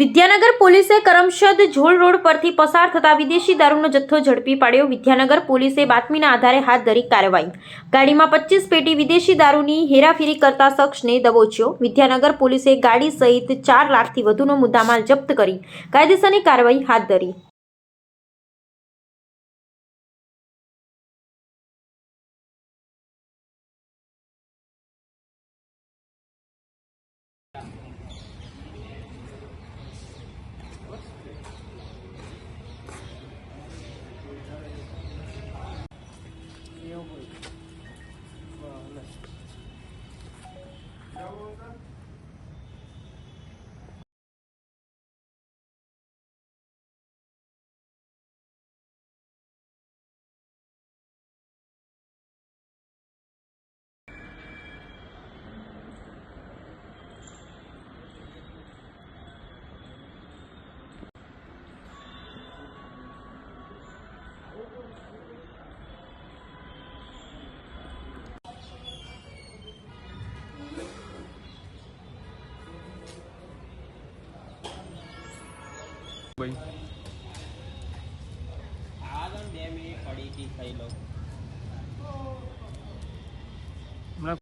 વિદ્યાનગર પોલીસે કરમશદ ઝોલ રોડ પરથી પસાર થતા વિદેશી દારૂનો જથ્થો ઝડપી પાડ્યો. વિદ્યાનગર પોલીસે બાતમીના આધારે હાથ ધરી કાર્યવાહી. ગાડીમાં પચીસ પેટી વિદેશી દારૂની હેરાફેરી કરતા શખ્સને દબોચ્યો. વિદ્યાનગર પોલીસે ગાડી સહિત ચાર લાખથી વધુનો મુદ્દામાલ જપ્ત કરી. કાયદેસરની કાર્યવાહી હાથ ધરી. ભાઈ. હમણાં